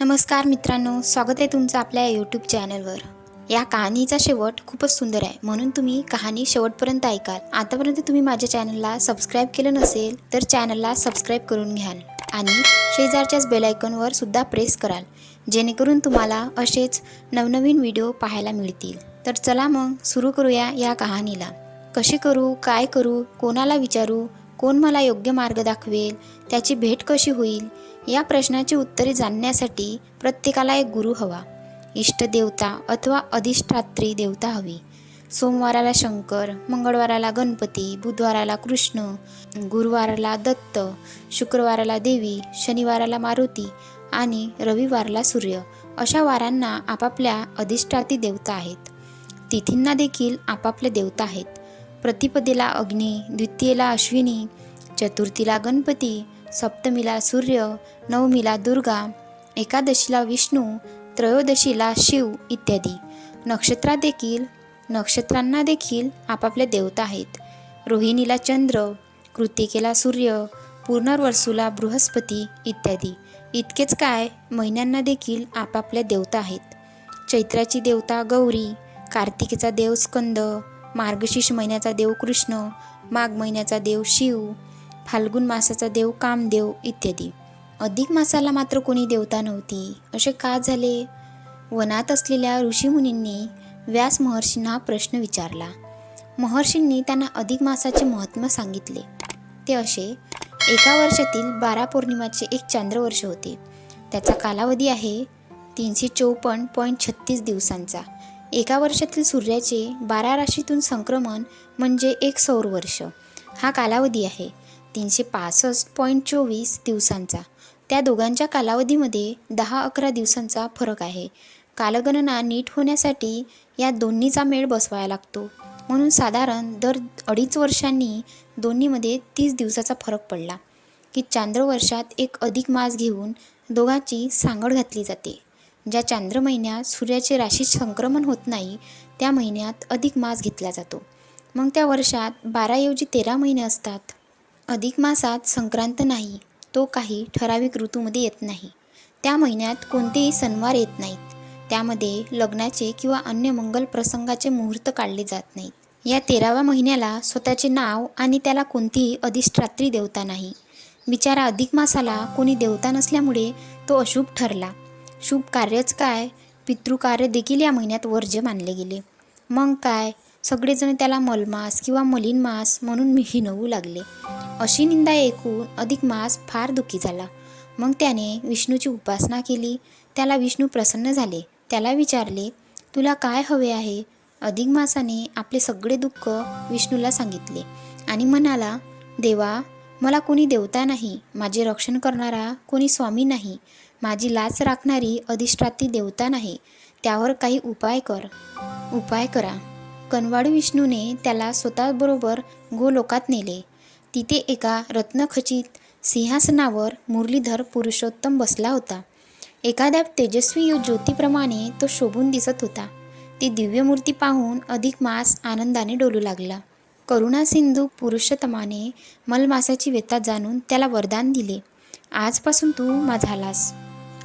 नमस्कार मित्रांनो स्वागत आहे तुमचं आपल्या यूट्यूब चॅनलवर या कहाणीचा शेवट खूपच सुंदर आहे. म्हणून तुम्ही कहाणी शेवटपर्यंत ऐकाल. आतापर्यंत तुम्ही माझ्या चॅनलला सबस्क्राईब केलं नसेल तर चॅनलला सबस्क्राईब करून घ्याल. आणि शेजारच्याच बेलायकॉनवर सुद्धा प्रेस कराल जेणेकरून तुम्हाला असेच नवनवीन व्हिडिओ पाहायला मिळतील. तर चला मग सुरू करूया या कहाणीला. कशी करू काय करू कोणाला विचारू कोण मला योग्य मार्ग दाखवेल? त्याची भेट कशी होईल? या प्रश्नाची उत्तरे जाणण्यासाठी प्रत्येकाला एक गुरु हवा. इष्टदेवता अथवा अधिष्ठात्री देवता हवी. सोमवाराला शंकर मंगळवाराला गणपती बुधवाराला कृष्ण गुरुवाराला दत्त शुक्रवाराला देवी शनिवाराला मारुती आणि रविवारला सूर्य अशा वारांना आपापल्या अधिष्ठाती देवता आहेत. तिथींना देखील आपापले देवता आहेत. प्रतिपदेला अग्नी द्वितीयेला अश्विनी चतुर्थीला गणपती सप्तमीला सूर्य नवमीला दुर्गा एकादशीला विष्णू त्रयोदशीला शिव इत्यादी. नक्षत्रा देखील नक्षत्रांना देखील आपापल्या देवता आहेत. रोहिणीला चंद्र कृतिकेला सूर्य पूर्णवर्सूला बृहस्पती इत्यादी. इतकेच काय महिन्यांना देखील आपापल्या देवता आहेत. चैत्राची देवता गौरी कार्तिकेचा देव स्कंद मार्गशीर्ष महिन्याचा देव कृष्ण माघ महिन्याचा देव शिव फाल्गुन मासाचा देव कामदेव इत्यादी. अधिक मासाला मात्र कोणी देवता नव्हती. असे का झाले? वनात असलेल्या ऋषीमुनींनी व्यास महर्षींना हा प्रश्न विचारला. महर्षींनी त्यांना अधिक मासाचे महत्त्व सांगितले. ते असे एका वर्षातील बारा पौर्णिमाचे एक चांद्रवर्ष होते. त्याचा कालावधी आहे तीनशे चौपन्न पॉईंट छत्तीस दिवसांचा. एका वर्षातील सूर्याचे बारा राशीतून संक्रमण म्हणजे एक सौर वर्ष. हा कालावधी आहे. तीनशे पासष्ट पॉईंट चोवीस दिवसांचा. त्या दोघांच्या कालावधीमध्ये दहा अकरा दिवसांचा फरक आहे. कालगणना नीट होण्यासाठी या दोन्हीचा मेळ बसवायला लागतो. म्हणून साधारण दर अडीच वर्षांनी दोन्हीमध्ये तीस दिवसाचा फरक पडला की चांद्रवर्षात एक अधिक मास घेऊन दोघांची सांगड घातली जाते. ज्या चांद्र महिन्यात सूर्याचे राशीत संक्रमण होत नाही त्या महिन्यात अधिक मास घेतला जातो. मग त्या वर्षात बाराऐवजी तेरा महिने असतात. अधिक मासात संक्रांत नाही तो काही ठराविक ऋतूमध्ये येत नाही. त्या महिन्यात कोणतेही सणवार येत नाहीत. त्यामध्ये लग्नाचे किंवा अन्य मंगल प्रसंगाचे मुहूर्त काढले जात नाहीत. या तेराव्या महिन्याला स्वतःचे नाव आणि त्याला कोणतीही अधिष्ठात्री देवता नाही. बिचारा अधिक मासाला कोणी देवता नसल्यामुळे तो अशुभ ठरला. शुभ कार्यच काय? पितृकार्य देखील या महिन्यात वर्ज्य मानले गेले. मग काय? सगळेजण त्याला मलमास किंवा मलिन मास म्हणून हिनवू लागले. अशी निंदा ऐकून अधिक मास फार दुःखी झाला. मग त्याने विष्णूची उपासना केली. त्याला विष्णू प्रसन्न झाले. त्याला विचारले तुला काय हवे आहे? अधिक मासाने आपले सगळे दुःख विष्णूला सांगितले आणि म्हणाला देवा मला कोणी देवता नाही. माझे रक्षण करणारा कोणी स्वामी नाही. माझी लाच राखणारी अधिष्ठाती देवता नाही त्यावर काही उपाय कर. उपाय करा. कनवाडी विष्णूने त्याला स्वतःबरोबर गोलोकात नेले. तिथे एका रत्नखचित सिंहासनावर मुरलीधर पुरुषोत्तम बसला होता. एखाद्या तेजस्वी ज्योतीप्रमाणे तो शोभून दिसत होता. ती दिव्यमूर्ती पाहून अधिक मास आनंदाने डोलू लागला. करुणा सिंधू पुरुषोत्तमाने मलमासाची व्यथा जाणून त्याला वरदान दिले. आजपासून तू माझालास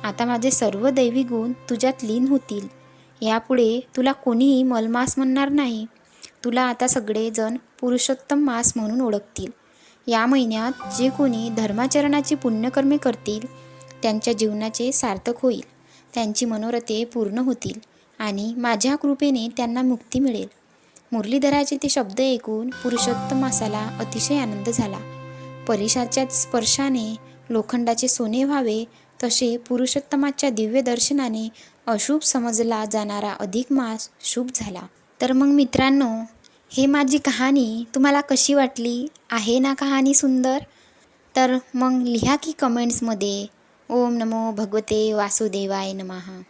आता माझे सर्व दैवी गुण तुझ्यात लीन होतील. यापुढे तुला कोणीही मलमास म्हणणार नाही. तुला आता सगळेजण पुरुषोत्तम मास म्हणून ओळखतील. या महिन्यात जे कोणी धर्माचरणाची पुण्यकर्मे करतील त्यांच्या जीवनाचे सार्थक होईल. त्यांची मनोरथे पूर्ण होतील आणि माझ्या कृपेने त्यांना मुक्ती मिळेल. मुरलीधराचे ते शब्द ऐकून पुरुषोत्तम मासाला अतिशय आनंद झाला. परिशाच्या स्पर्शाने लोखंडाचे सोने व्हावे तसे पुरुषोत्तमाच्या दिव्य दर्शनाने अशुभ समजला जाणारा अधिक मास शुभ झाला. तर मग मित्रांनो हे माझी कहाणी तुम्हाला कशी वाटली? आहे ना कहाणी सुंदर? तर मग लिहा की कमेंट्समध्ये ओम नमो भगवते वासुदेवाय नमः.